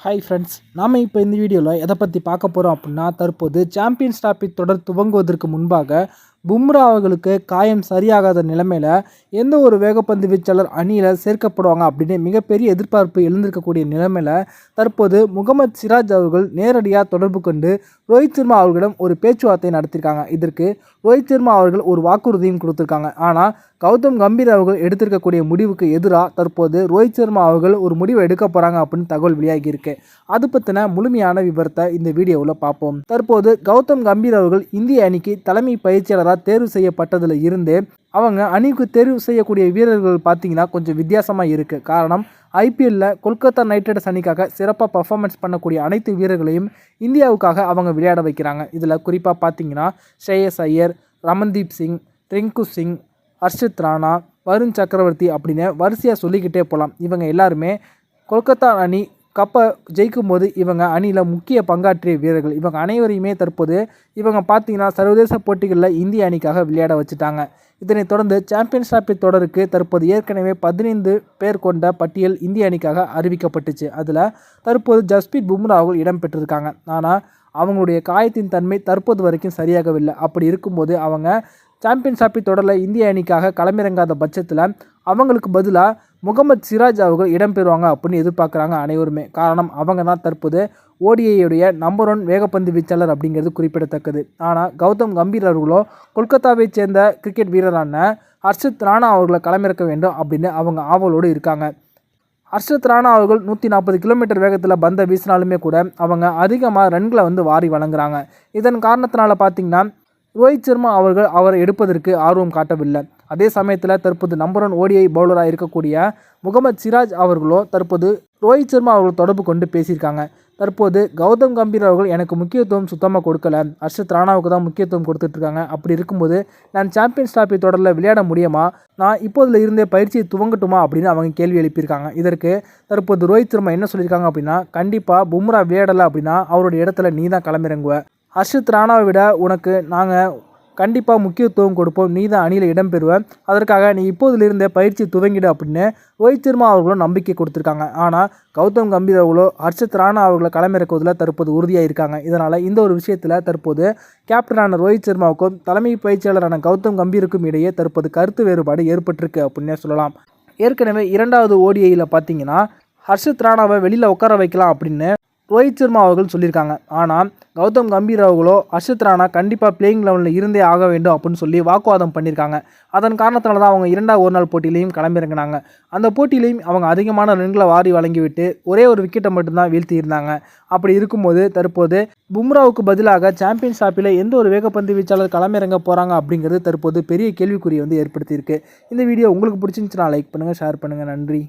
Hi friends நாம் இப்போ இந்த வீடியோவில் எதை பற்றி பார்க்க போகிறோம் அப்படின்னா தற்போது சாம்பியன்ஸ் டிராபி தொடர் துவங்குவதற்கு முன்பாக பும்ரா அவர்களுக்கு காயம் சரியாகாத நிலைமையில் எந்த ஒரு வேகப்பந்து வீச்சாளர் அணியில் சேர்க்கப்படுவாங்க அப்படின்னு மிகப்பெரிய எதிர்பார்ப்பு எழுந்திருக்கக்கூடிய நிலைமையில் தற்போது முகமது சிராஜ் அவர்கள் நேரடியாக தொடர்பு கொண்டு ரோஹித் சர்மா அவர்களிடம் ஒரு பேச்சுவார்த்தை நடத்தியிருக்காங்க. இதற்கு ரோஹித் சர்மா அவர்கள் ஒரு வாக்குறுதியும் கொடுத்துருக்காங்க. ஆனால் கௌதம் கம்பீர் அவர்கள் எடுத்திருக்கக்கூடிய முடிவுக்கு எதிராக தற்போது ரோஹித் சர்மா அவர்கள் ஒரு முடிவை எடுக்க போகிறாங்க அப்படின்னு தகவல் வெளியாகி இருக்கு. அது பற்றின முழுமையான விவரத்தை இந்த வீடியோவில் பார்ப்போம். தற்போது கௌதம் கம்பீர் அவர்கள் இந்திய அணிக்கு தலைமை பயிற்சியாளர் வீரராக தேர்வு செய்யப்பட்டதில் இருந்து அவங்க அணிக்கு தேர்வு செய்யக்கூடிய வீரர்கள் பார்த்தீங்கன்னா கொஞ்சம் வித்தியாசமாக இருக்குது காரணம் ஐபிஎல்லில் கொல்கத்தா நைட் ரைடர்ஸ் அணிக்காக சிறப்பாக பர்ஃபார்மன்ஸ் பண்ணக்கூடிய அனைத்து வீரர்களையும் இந்தியாவுக்காக அவங்க விளையாட வைக்கிறாங்க. இதில் குறிப்பாக பார்த்தீங்கன்னா ஸ்ரேயஸ் ஐயர் ரமன்தீப் சிங் ரிங்கு சிங் ஹர்ஷித் ராணா வருண் சக்கரவர்த்தி அப்படின்னு வரிசையாக சொல்லிக்கிட்டே போகலாம். இவங்க எல்லாருமே கொல்கத்தா அணி கப்பை ஜெயிக்கும் போது இவங்க அணியில் முக்கிய பங்காற்றிய வீரர்கள். இவங்க அனைவரையுமே தற்போது இவங்க பார்த்தீங்கன்னா சர்வதேச போட்டிகளில் இந்திய அணிக்காக விளையாட வச்சுட்டாங்க. இதனைத் தொடர்ந்து சாம்பியன்ஸ் டிராபி தொடருக்கு தற்போது ஏற்கனவே பதினைந்து பேர் கொண்ட பட்டியல் இந்திய அணிக்காக அறிவிக்கப்பட்டுச்சு. அதில் தற்போது ஜஸ்பீத் பும்ராவும் இடம்பெற்றிருக்காங்க ஆனால் அவங்களுடைய காயத்தின் தன்மை தற்போது வரைக்கும் சரியாகவில்லை. அப்படி இருக்கும்போது அவங்க சாம்பியன்ஸ் டிராபி தொடரில் இந்திய அணிக்காக களமிறங்காத பட்சத்தில் அவங்களுக்கு பதிலாக முகமது சிராஜ் அவர்கள் இடம்பெறுவாங்க அப்படின்னு எதிர்பார்க்குறாங்க அனைவருமே. காரணம் அவங்க தான் தற்போது ஓடிஐயுடைய நம்பர் ஒன் வேகப்பந்து வீச்சாளர் அப்படிங்கிறது குறிப்பிடத்தக்கது. ஆனால் கௌதம் கம்பீர் அவர்களோ கொல்கத்தாவைச் சேர்ந்த கிரிக்கெட் வீரரான ஹர்ஷித் ராணா அவர்களை களமிறக்க வேண்டும் அப்படின்னு அவங்க ஆவலோடு இருக்காங்க. ஹர்ஷத் ராணா அவர்கள் நூற்றி நாற்பது கிலோமீட்டர் வேகத்தில் பந்தை வீசினாலுமே கூட அவங்க அதிகமாக ரன்களை வந்து வாரி வழங்குறாங்க. இதன் காரணத்தினால பார்த்தீங்கன்னா ரோஹித் சர்மா அவர்கள் அவரை எடுப்பதற்கு ஆர்வம் காட்டவில்லை. அதே சமயத்தில் தற்போது நம்பர் ஒன் ஓடிஐ பவுலராக இருக்கக்கூடிய முகமது சிராஜ் அவர்களோ தற்போது ரோஹித் சர்மா அவர்கள் தொடர்பு கொண்டு பேசியிருக்காங்க. தற்போது கௌதம் கம்பீர் அவர்கள் எனக்கு முக்கியத்துவம் சுத்தமாக கொடுக்கல. ஹர்ஷத் ராணாவுக்கு தான் முக்கியத்துவம் கொடுத்துட்ருக்காங்க. அப்படி இருக்கும்போது நான் சாம்பியன்ஸ் டிராஃபி தொடரில் விளையாட முடியுமா? நான் இப்போதில் இருந்தே பயிற்சியை துவங்கட்டுமா? அப்படின்னு அவங்க கேள்வி எழுப்பியிருக்காங்க. இதற்கு தற்போது ரோஹித் சர்மா என்ன சொல்லியிருக்காங்க அப்படின்னா கண்டிப்பாக பும்ரா விளையாடலை அப்படின்னா அவருடைய இடத்துல நீ தான் கிளம்பிறங்குவ ஹர்ஷித் ராணாவை விட உனக்கு நாங்கள் கண்டிப்பாக முக்கியத்துவம் கொடுப்போம். நீ தான் அணியில் இடம்பெறுவ. அதற்காக நீ இப்போதிலிருந்தே பயிற்சி துவங்கிடு அப்படின்னு ரோஹித் சர்மா அவர்களும் நம்பிக்கை கொடுத்துருக்காங்க. ஆனால் கௌதம் கம்பீர் அவர்களோ ஹர்ஷத் ராணா அவர்களை களமிறக்குவதில் தற்போது உறுதியாக இருக்காங்க இதனால் இந்த ஒரு விஷயத்தில் தற்போது கேப்டனான ரோஹித் சர்மாவுக்கும் தலைமை பயிற்சியாளரான கௌதம் கம்பீருக்கும் இடையே தற்போது கருத்து வேறுபாடு ஏற்பட்டிருக்கு அப்படின்னே சொல்லலாம். ஏற்கனவே இரண்டாவது ஓடிஐயில் பார்த்தீங்கன்னா ஹர்ஷித் ராணாவை வெளியில் உட்கார வைக்கலாம் அப்படின்னு ரோஹித் சர்மா அவர்கள் சொல்லியிருக்காங்க. ஆனால் கௌதம் கம்பீர் அவர்களோ அர்ஷத் ராணா கண்டிப்பாக பிளேயிங் லெவலில் இருந்தே ஆக வேண்டும் அப்படின்னு சொல்லி வாக்குவாதம் பண்ணியிருக்காங்க. அதன் காரணத்தினால தான் அவங்க இரண்டாவது ஒரு நாள் போட்டியிலையும் களமிறங்கினாங்க. அந்த போட்டியிலையும் அவங்க அதிகமான ரன்களை வாரி வழங்கிவிட்டு ஒரே ஒரு விக்கெட்டை மட்டும்தான் வீழ்த்தியிருந்தாங்க. அப்படி இருக்கும்போது தற்போது பும்ராவுக்கு பதிலாக சாம்பியன்ஸ் ஷாப்பில் எந்த ஒரு வேகப்பந்து வீச்சாளர் களமிறங்க போகிறாங்க அப்படிங்கிறது தற்போது பெரிய கேள்விக்குறியை வந்து ஏற்படுத்தியிருக்கு. இந்த வீடியோ உங்களுக்கு பிடிச்சிருந்துச்சுன்னா லைக் பண்ணுங்கள் ஷேர் பண்ணுங்கள் நன்றி.